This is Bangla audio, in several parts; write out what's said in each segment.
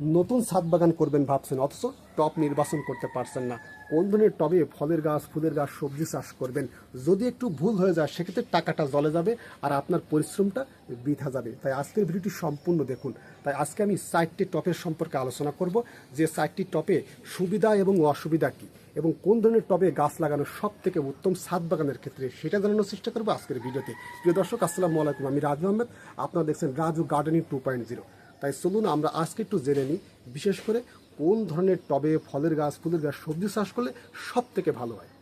নতুন ছাদ বাগান করবেন ভাবছেন, অথচ টপ নির্বাচন করতে পারছেন না। কোন ধরনের টবে ফলের গাছ, ফুলের গাছ, সবজি চাষ করবেন? যদি একটু ভুল হয়ে যায়, সেক্ষেত্রে টাকাটা জলে যাবে আর আপনার পরিশ্রমটা বৃথা যাবে। তাই আজকের ভিডিওটি সম্পূর্ণ দেখুন। তাই আজকে আমি সাইটটি টপের সম্পর্কে আলোচনা করব। যে সাইটটি টপে সুবিধা এবং অসুবিধা কী? এবং কোন ধরনের টবে গাছ লাগানো সব থেকে উত্তম ছাদ বাগানের ক্ষেত্রে? সেটা জানানোর চেষ্টা করব আজকের ভিডিওতে। প্রিয় দর্শক, আসসালামু আলাইকুম। আমি রাজু আহমেদ। আপনারা দেখছেন Raju gardening two point zero. তাই চলুন আমরা আজকে একটু জেনে নিই, বিশেষ করে কোন ধরনের টবে ফলের গাছ, ফুলের গাছ, সবজি চাষ করলে সব থেকে ভালো হয়।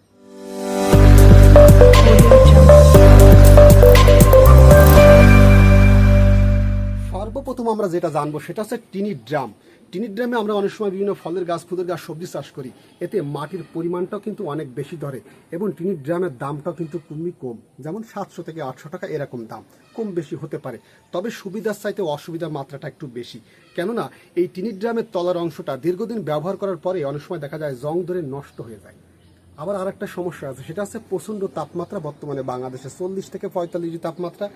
আমরা যেটা জানব সেটা হচ্ছে টিনি ড্রাম। টিনি ড্রামে আমরা অনেক সময় বিভিন্ন ফলের গাছ, ফুলের গাছ, সবজি চাষ করি। এতে মাটির পরিমাণটাও কিন্তু অনেক বেশি ধরে এবং টিনি ড্রামের দামটাও কিন্তু খুবই কম। যেমন সাতশো থেকে আটশো টাকা এরকম দাম। কম বেশি হতে পারে। তবে সুবিধার চাইতে অসুবিধার মাত্রাটা একটু বেশি। কেননা, এই টিনি ড্রামের তলার অংশটা দীর্ঘদিন ব্যবহার করার পরে অনেক সময় দেখা যায় জং ধরে নষ্ট হয়ে যায়। আবার আর একটা সমস্যা আছে, সেটা হচ্ছে প্রচণ্ড তাপমাত্রা বর্তমানে বাংলাদেশে, চল্লিশ থেকে পঁয়তাল্লিশ ডিগ্রি তাপমাত্রা।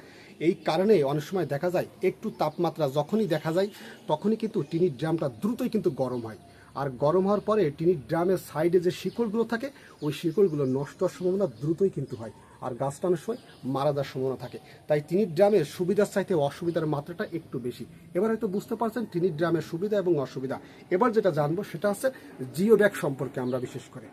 এই কারণে অনেক সময় দেখা যায় একটু তাপমাত্রা যখনই দেখা যায়, তখনই কিন্তু টিনির ড্রামটা দ্রুতই কিন্তু গরম হয়। আর গরম হওয়ার পরে টিনির ড্রামের সাইডে যে শিকড়গুলো থাকে, ওই শিকড়গুলো নষ্ট হওয়ার সম্ভাবনা দ্রুতই কিন্তু হয়। আর গাছটা অনেক সময় মারা যাওয়ার সম্ভাবনা থাকে। তাই টিনির ড্রামের সুবিধার চাইতে অসুবিধার মাত্রাটা একটু বেশি। এবার হয়তো বুঝতে পারছেন টিনির ড্রামের সুবিধা এবং অসুবিধা। এবার যেটা জানব সেটা হচ্ছে জিও ব্যাগ সম্পর্কে আমরা বিশেষ করে।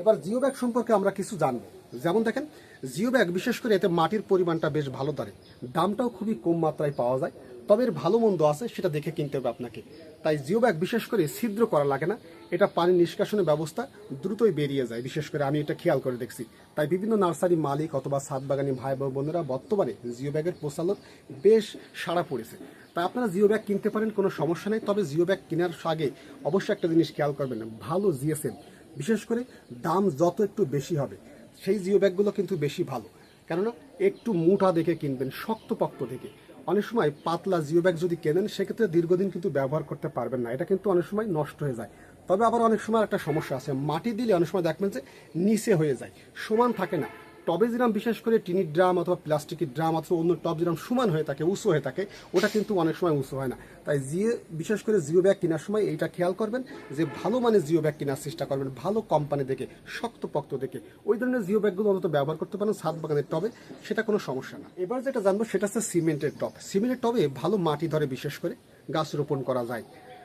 এবার জিও ব্যাগ সম্পর্কে আমরা কিছু জানব। যেমন দেখেন জিও ব্যাগ বিশেষ করে এতে মাটির পরিমাণটা বেশ ভালো ধরে। দামটাও খুবই কম মাত্রায় পাওয়া যায়, তবে এর ভালো মন্দ আছে সেটা দেখে কিনতে হবে আপনাকে। তাই জিও ব্যাগ বিশেষ করে ছিদ্র করা লাগে না, এটা পানি নিষ্কাশনের ব্যবস্থা দ্রুতই বেরিয়ে যায়। বিশেষ করে আমি এটা খেয়াল করে দেখছি। তাই বিভিন্ন নার্সারি মালিক অথবা ছাদ বাগানি ভাই বোন বোনেরা বর্তমানে জিও ব্যাগের প্রচালন বেশ সাড়া পড়েছে। তাই আপনারা জিও ব্যাগ কিনতে পারেন, কোনো সমস্যা নেই। তবে জিও ব্যাগ কেনার আগে অবশ্যই একটা জিনিস খেয়াল করবেন, ভালো জিএসএম। বিশেষ করে দাম যত একটু বেশি হবে, সেই জিও ব্যাগগুলো কিন্তু বেশি ভালো। কেননা একটু মোটা দেখে কিনবেন, শক্তপক্ত দেখে। অনেক সময় পাতলা জিও ব্যাগ যদি কেনেন, সেক্ষেত্রে দীর্ঘদিন কিন্তু ব্যবহার করতে পারবেন না। এটা কিন্তু অনেক সময় নষ্ট হয়ে যায়। তবে আবার অনেক সময় একটা সমস্যা আছে। মাটি দিলে অনেক সময় দেখবেন যে নিচে হয়ে যায়। সমান থাকে না। টবে যেরকম বিশেষ করে টিনির ড্রাম অথবা প্লাস্টিকের ড্রাম অথবা অন্য টব যেরকম সমান হয়ে থাকে, উঁচু হয়ে থাকে, ওটা কিন্তু অনেক সময় উঁচু হয় না। তাই জিও বিশেষ করে জিও ব্যাগ কেনার সময় এইটা খেয়াল করবেন যে, ভালো মানে জিও ব্যাগ কেনার চেষ্টা করবেন, ভালো কোম্পানি দেখে, শক্তপোক্ত দেখে। ওই ধরনের জিও ব্যাগগুলো অন্তত ব্যবহার করতে পারেন সাত বাগানের টবে, সেটা কোনো সমস্যা না। এবার যেটা জানব, সেটা হচ্ছে সিমেন্টের টব। সিমেন্টের টবে ভালো মাটি ধরে বিশেষ করে গাছ রোপণ করা যায়।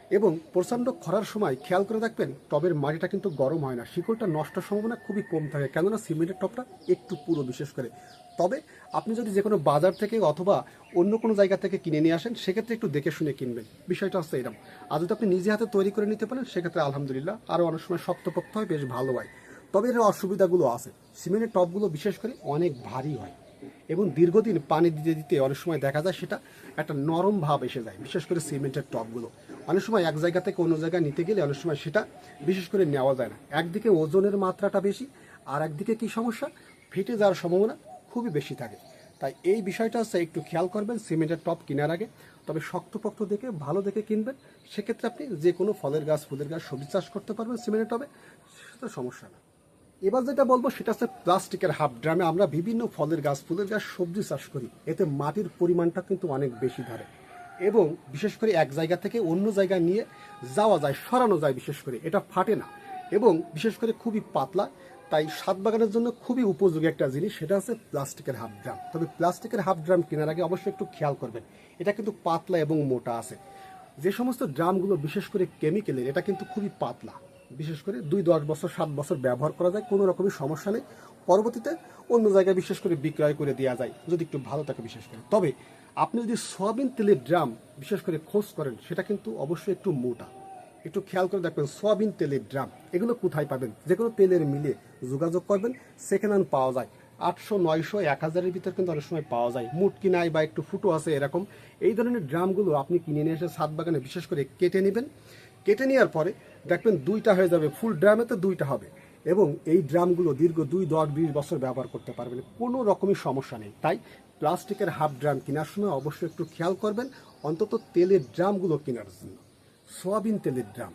এবং প্রচণ্ড খরার সময় খেয়াল করে দেখবেন টবের মাটিটা কিন্তু গরম হয় না। শিকড়টা নষ্ট সম্ভাবনা খুবই কম থাকে, কেননা সিমেন্টের টবটা একটু পুরো বিশেষ করে। তবে আপনি যদি যে কোনো বাজার থেকে অথবা অন্য কোনো জায়গা থেকে কিনে নিয়ে আসেন, সেক্ষেত্রে একটু দেখে শুনে কিনবেন। বিষয়টা হচ্ছে এরকম আর যদি আপনি নিজে হাতে তৈরি করে নিতে পারেন, সেক্ষেত্রে আলহামদুলিল্লাহ আরও অনেক সময় শক্তপোক্ত হয়, বেশ ভালো হয়। তবে এর অসুবিধাগুলো আছে। সিমেন্টের টবগুলো বিশেষ করে অনেক ভারী হয়। এবং দীর্ঘদিন পানি দিতে দিতে অনেক সময় দেখা যায় সেটা একটা নরম ভাব এসে যায়, বিশেষ করে সিমেন্টের টবগুলো অনেক সময় এক জায়গা থেকে অন্য জায়গায় নিতে গেলে অনেক সময় সেটা বিশেষ করে নেওয়া যায় না। একদিকে ওজনের মাত্রাটা বেশি, আর একদিকে কি সমস্যা? ফেটে যাওয়ার সম্ভাবনা খুবই বেশি থাকে। তাই এই বিষয়টা হচ্ছে একটু খেয়াল করবেন সিমেন্টের টপ কেনার আগে। তবে শক্তপোক্ত দেখে, ভালো দেখে কিনবেন। সেক্ষেত্রে আপনি যে কোনো ফলের গাছ, ফুলের গাছ, সবজি চাষ করতে পারবেন সিমেন্টের টবে, সেটা সমস্যা না। এবার যেটা বলব সেটা হচ্ছে প্লাস্টিকের হাফ ড্রামে আমরা বিভিন্ন ফলের গাছ, ফুলের গাছ, সবজি চাষ করি। এতে মাটির পরিমাণটা কিন্তু অনেক বেশি ধরে এবং বিশেষ করে এক জায়গা থেকে অন্য জায়গায় নিয়ে যাওয়া যায়, সরানো যায় বিশেষ করে। এটা ফাটে না। এবং বিশেষ করে খুবই পাতলা, তাই সাত বাগানের জন্য খুবই উপযোগী একটা জিনিস, সেটা হচ্ছে প্লাস্টিকের হাফ ড্রাম। তবে প্লাস্টিকের হাফ ড্রাম কেনার আগে অবশ্যই একটু খেয়াল করবেন। এটা কিন্তু পাতলা এবং মোটা আছে। যে সমস্ত ড্রামগুলো বিশেষ করে কেমিক্যালের, এটা কিন্তু খুবই পাতলা। বিশেষ করে দুই দশ বছর, সাত বছর ব্যবহার করা যায়, কোনো রকমের সমস্যা নেই। পরবর্তীতে অন্য জায়গায় বিশেষ করে বিক্রয় করে দেওয়া যায়, যদি একটু ভালো থাকে বিশেষ করে। তবে আপনি যদি সয়াবিন তেলের ড্রাম বিশেষ করে খোঁজ করেন, সেটা কিন্তু অবশ্যই একটু মোটা। একটু খেয়াল করে দেখবেন, সয়াবিন তেলের ড্রাম, এগুলো কোথায় পাবেন? যে কোনো তেলের মিলে যোগাযোগ করবেন সেকেন্ড হ্যান্ড পাওয়া যায়। আটশো, নয়শো, এক হাজারের ভিতর কিন্তু অনেক সময় পাওয়া যায়। মুটকি নাই বা একটু ফুটো আছে এরকম। এই ধরনের ড্রামগুলো আপনি কিনে নিয়ে এসে ছাদ বাগানে বিশেষ করে কেটে নেবেন। কেটে নেওয়ার পরে দেখবেন দুইটা হয়ে যাবে ফুল ড্রামে তো দুইটা হবে এবং এই ড্রামগুলো দীর্ঘ দুই, দশ, বিশ বছর ব্যবহার করতে পারবেন, কোনো রকমই সমস্যা নেই। তাই প্লাস্টিকের হাফ ড্রাম কেনার সময় অবশ্যই একটু খেয়াল করবেন, অন্তত তেলের ড্রামগুলো কেনার জন্য। সোয়াবিন তেলের ড্রাম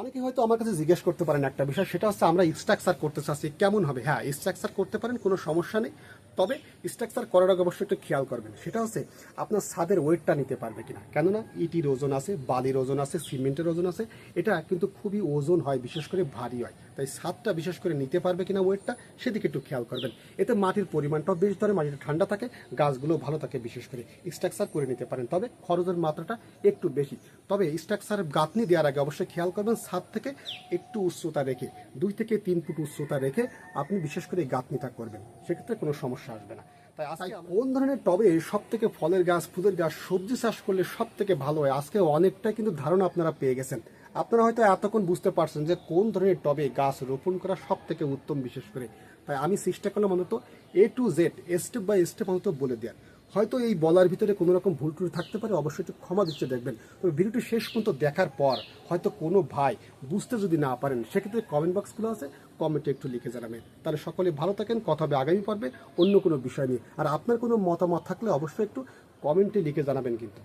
অনেকে হয়তো আমার কাছে জিজ্ঞেস করতে পারেন একটা বিষয়, সেটা হচ্ছে আমরা স্ট্রাকচার করতে চাচ্ছি, কেমন হবে? হ্যাঁ স্ট্রাকচার করতে পারেন, কোনো সমস্যা নেই। তবে স্ট্রাকচার করার আগে অবশ্যই একটু খেয়াল করবেন। সেটা হচ্ছে আপনার ছাদের ওয়েটটা নিতে পারবে কিনা। কেননা ইটির ওজন আছে, বালির ওজন আছে, সিমেন্টের ওজন আছে, এটা কিন্তু খুবই ওজন হয়, বিশেষ করে ভারী হয়। তাই ছাদটা বিশেষ করে নিতে পারবে কিনা ওয়েটটা সেদিকে একটু খেয়াল করবেন। এতে মাটির পরিমাণটাও বেশ ধরে, মাটিটা ঠান্ডা থাকে গাছগুলো ভালো থাকে, বিশেষ করে স্ট্রাকচার করে নিতে পারেন। তবে খরচের মাত্রাটা একটু বেশি। তবে স্ট্রাকচার গাঁথনি দেওয়ার আগে অবশ্যই খেয়াল করবেন, ছাদ থেকে একটু উচ্চতা রেখে, দুই থেকে তিন ফুট উচ্চতা রেখে আপনি বিশেষ করে এই গাঁথনিটা করবেন। সেক্ষেত্রে কোনো সমস্যা আসবে না। তাই আজকে কোন ধরনের টবে সব থেকে ফলের গাছ ফুলের গাছ সবজি চাষ করলে সব থেকে ভালো হয়? আজকে অনেকটা কিন্তু ধারণা আপনারা পেয়ে গেছেন। আপনারা হয়তো এতক্ষণ বুঝতে পারছেন যে কোন ধরনের টবে গাছ রোপণ করা সব থেকে উত্তম বিশেষ করে। তাই আমি চেষ্টা করলাম অন্তত A to Z step by step অন্তত বলে দেওয়ার। হয়তো এই বলার ভিতরে কোনো রকম ভুল টুল থাকতে পারে, অবশ্যই একটু ক্ষমা দিচ্ছে দেখবেন। তবে ভিডিওটি শেষ পর্যন্ত দেখার পর হয়তো কোনো ভাই বুঝতে যদি না পারেন, সেক্ষেত্রে কমেন্ট বক্সগুলো আছে কমেন্টে একটু লিখে জানাবেন। তাহলে সকলে ভালো থাকেন, কথা হবে আগামী পর্বে অন্য কোনো বিষয় নিয়ে। আর আপনার কোনো মতামত থাকলে অবশ্যই একটু কমেন্টে লিখে জানাবেন কিন্তু।